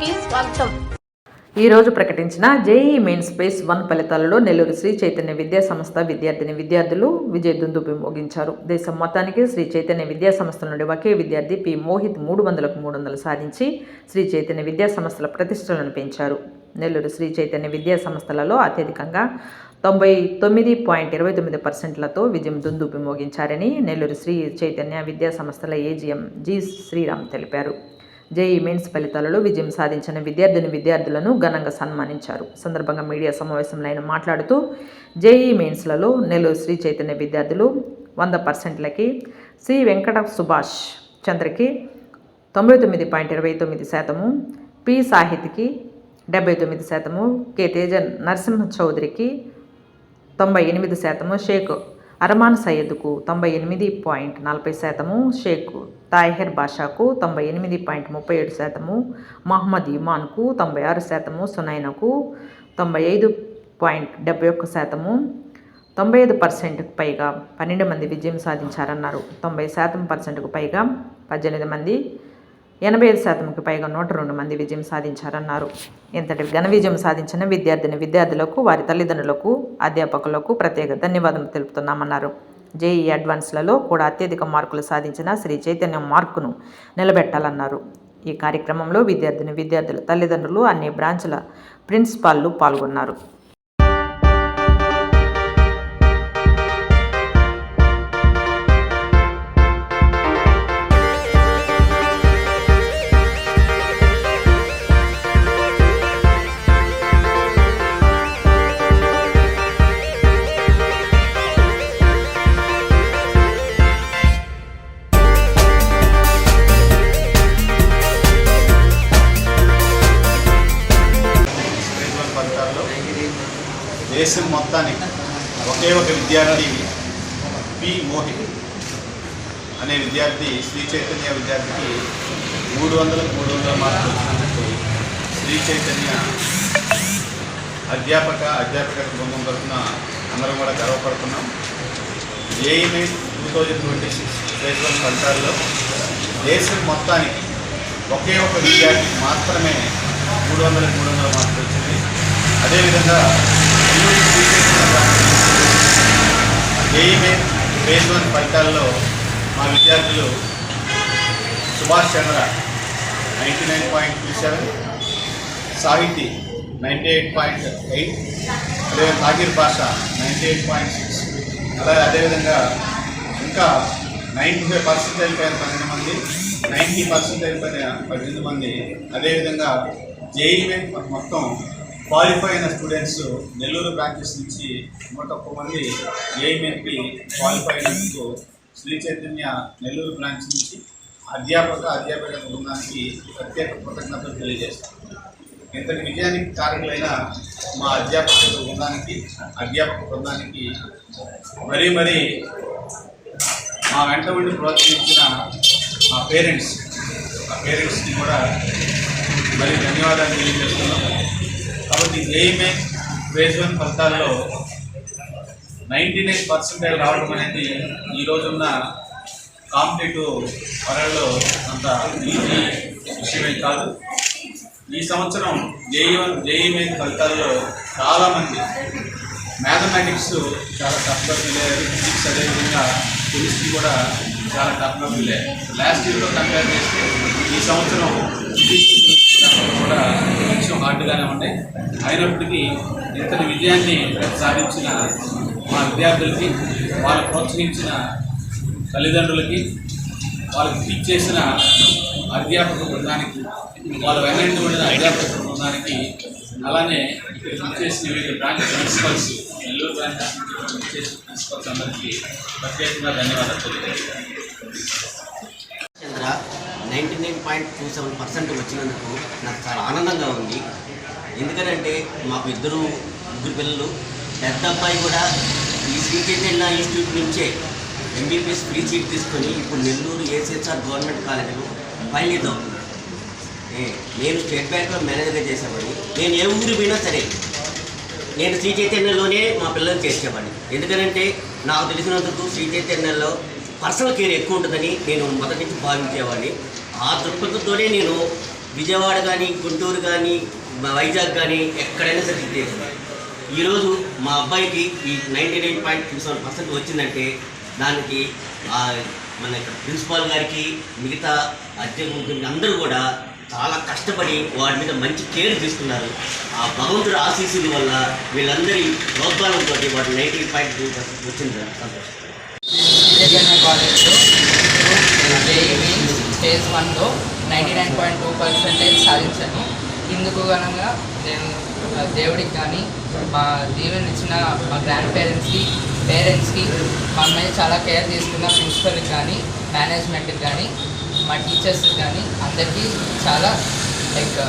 కి స్వాగతం. ఈ రోజు ప్రకటించిన జేఈ మెయిన్ స్పేస్ వన్ ఫలితాలలో నెల్లూరు శ్రీ చైతన్య విద్యా సంస్థ విద్యార్థిని విద్యార్థులు విజయ దుందుబి మోగించారు. దేశం మొత్తానికి శ్రీ చైతన్య విద్యా సంస్థ నుండి ఒకే విద్యార్థి పి మోహిత్ మూడు వందలకు మూడు వందలు సాధించి శ్రీ చైతన్య విద్యా సంస్థల ప్రతిష్టలను పెంచారు. నెల్లూరు శ్రీ చైతన్య విద్యా సంస్థలలో అత్యధికంగా తొంభై తొమ్మిది పాయింట్ ఇరవై తొమ్మిది పర్సెంట్లతో విజయం దుందుబి మోగించారని నెల్లూరు శ్రీ చైతన్య విద్యా సంస్థల ఏజీఎం జి శ్రీరామ్ తెలిపారు. జేఈ మెయిన్స్ ఫలితాలలో విజయం సాధించిన విద్యార్థిని విద్యార్థులను ఘనంగా సన్మానించారు. సందర్భంగా మీడియా సమావేశంలో ఆయన మాట్లాడుతూ జేఈ మెయిన్స్లలో నెల్లూరు శ్రీ చైతన్య విద్యార్థులు వంద పర్సెంట్లకి శ్రీ వెంకట సుభాష్ చంద్రకి తొంభై తొమ్మిది పాయింట్ ఇరవై తొమ్మిది శాతము పి సాహిత్కి డెబ్బై తొమ్మిది శాతము కె తేజ నరసింహ చౌదరికి తొంభై ఎనిమిది శాతము షేక్ అరమాన్ సయ్యద్కు తొంభై ఎనిమిది పాయింట్ నలభై శాతము షేక్ తాహిర్ బాషాకు తొంభై ఎనిమిది పాయింట్ ముప్పై ఏడు శాతము మహమ్మద్ ఇమాన్కు తొంభై ఆరు శాతము సునైనకు తొంభై ఐదు పాయింట్ డెబ్బై ఒక్క శాతము తొంభై ఐదు పర్సెంట్కు పైగా పన్నెండు మంది విజయం సాధించారన్నారు. తొంభై శాతం పర్సెంట్కు పైగా పద్దెనిమిది మంది ఎనభై ఐదు శాతంకి పైగా నూట రెండు మంది విజయం సాధించారన్నారు. ఇంతటి ఘన విజయం సాధించిన విద్యార్థిని విద్యార్థులకు వారి తల్లిదండ్రులకు అధ్యాపకులకు ప్రత్యేక ధన్యవాదాలు తెలుపుతున్నామన్నారు. జేఈ అడ్వాన్స్లలో కూడా అత్యధిక మార్కులు సాధించిన శ్రీ చైతన్య మార్కును నిలబెట్టాలన్నారు. ఈ కార్యక్రమంలో విద్యార్థిని విద్యార్థుల తల్లిదండ్రులు అన్ని బ్రాంచ్ల ప్రిన్సిపాల్లు పాల్గొన్నారు. మొత్తానికి ఒకే ఒక విద్యార్థి పి మోహిత్ అనే విద్యార్థి శ్రీ చైతన్య విద్యార్థికి మూడు వందల మూడు వందల మార్కులు వచ్చినందుకు శ్రీ చైతన్య అధ్యాపక అధ్యాపక బృందం తరఫున అందరం కూడా గర్వపడుతున్నాం. ఏఈమే two thousand twenty six principal ఫలితాల్లో దేశం మొత్తానికి ఒకే ఒక విద్యార్థికి మాత్రమే మూడు వందల మూడు వందల మార్కులు వచ్చింది అదేవిధంగా నెల్లూరు ఫేజ్ వన్ ఫలితాల్లో మా విద్యార్థులు Subhash Chandra ninety nine point three seven Sahiti ninety eight point eight అదే తాగిర్ భాష నైంటీ ఎయిట్ పాయింట్ సిక్స్. అలాగే అదేవిధంగా ఇంకా నైంటీ ఫైవ్ పర్సెంట్ అయిపోయిన పన్నెండు మంది నైంటీ పర్సెంట్ అయిపోయిన పద్దెనిమిది మంది అదేవిధంగా జేఈమెన్ మొత్తం క్వాలిఫై అయిన స్టూడెంట్స్ నెల్లూరు బ్రాంచెస్ నుంచి నూట ఒక్క మంది జేఈమెన్కి క్వాలిఫై అయినందుకు శ్రీ చైతన్య నెల్లూరు బ్రాంచ్ నుంచి అధ్యాపక అధ్యాపక బృందానికి ప్రత్యేక కృతజ్ఞతలు తెలియజేస్తాం. ఇంతటి విజయానికి కారణులైన మా అధ్యాపక బృందానికి అధ్యాపక బృందానికి మరీ మరీ మా వెంట ఉండి ప్రోత్సహించిన మా పేరెంట్స్ మా పేరెంట్స్కి కూడా మరి ధన్యవాదాలు తెలియజేస్తున్నాం. కాబట్టి ఏఎంఏ ఫేజ్ వన్ ఫలితాల్లో నైంటీ నైన్ పర్సెంటేజ్ రావడం అనేది ఈ రోజున్న కాంపిటేటివ్ వరల్డ్లో అంత ఈజీ విషయమే కాదు. ఈ సంవత్సరం జేఈ జేఈ మెయిన్ ఫలితాల్లో చాలామంది మ్యాథమెటిక్స్ చాలా టఫ్గా ఫీల్ అయ్యారు. ఫిజిక్స్ అదేవిధంగా కెమిస్ట్రీ కూడా చాలా టఫ్గా ఫీల్ అయ్యారు. లాస్ట్ ఇయర్లో కంపేర్ చేస్తే ఈ సంవత్సరం ఫిజిక్స్ కూడా కొంచెం హార్డ్గానే ఉన్నాయి. అయినప్పటికీ ఇంతటి విజయాన్ని సాధించిన మా విద్యార్థులకి వాళ్ళు ప్రోత్సహించిన తల్లిదండ్రులకి వాళ్ళకి టీచ్ చేసిన అధ్యాపక బృందానికి వాళ్ళ వెనక్కి అధ్యాపక బృందానికి అలానే ఇక్కడ వివిధ బ్రాంచ్ ప్రిన్సిపల్స్ నెల్లూరు బ్రాంచ్ చేసిన ప్రిన్సిపల్స్ అందరికీ ప్రత్యేకంగా ధన్యవాదాలు తెలియజేస్తాను Chandra ninety nine point two seven percent వచ్చినందుకు నాకు చాలా ఆనందంగా ఉంది. ఎందుకంటే మాకు ఇద్దరు ముగ్గురు పిల్లలు పెద్ద అబ్బాయి కూడా ఈ శ్రీచైతన్య ఇన్స్టిట్యూట్ నుంచే ఎంబీబీఎస్ ఫ్రీ సీట్ తీసుకొని ఇప్పుడు నెల్లూరు ఏసీఎస్ఆర్ గవర్నమెంట్ కాలేజీలో ఫైనల్ అవుతుంది ఏ- నేను స్టేట్ బ్యాంక్లో మేనేజర్గా చేసేవాడిని. నేను ఏ ఊరు పోయినా సరే నేను శ్రీ చైతన్యలోనే మా పిల్లల్ని చేసేవాడిని. ఎందుకంటే నాకు తెలిసినందుకు శ్రీ చైతన్యంలో పర్సనల్ కేర్ ఎక్కువ ఉంటుందని నేను మొదటి నుంచి భావించేవాడిని. ఆ దృక్పథంతోనే నేను విజయవాడ కానీ గుంటూరు కానీ వైజాగ్ కానీ ఎక్కడైనా సరే సీట్ ఈరోజు మా అబ్బాయికి ఈ ninety nine point two seven percent వచ్చిందంటే దానికి మన ఇక్కడ ప్రిన్సిపాల్ గారికి మిగతా అధ్యాపకులకి అందరూ కూడా చాలా కష్టపడి వాడి మీద మంచి కేర్ తీసుకున్నారు. ఆ భగవంతుడు ఆశీస్సుల వల్ల వీళ్ళందరి ప్రోద్బలంతో వాటి నైంటీ పాయింట్ టూ పర్సెంట్ వచ్చింది. సంతోషం చైతన్య కాలేజ్లో జేఈ ఫేజ్ వన్లో ninety nine point two percentage సాధించాను. ఇందుకు గనంగా నేను దేవుడికి కానీ మా దీవెన ఇచ్చిన మా గ్రాండ్ పేరెంట్స్కి పేరెంట్స్కి మా మీద చాలా కేర్ తీసుకున్న ప్రిన్సిపల్కి కానీ మేనేజ్మెంట్కి కానీ మా టీచర్స్కి కానీ అందరికీ చాలా లైక్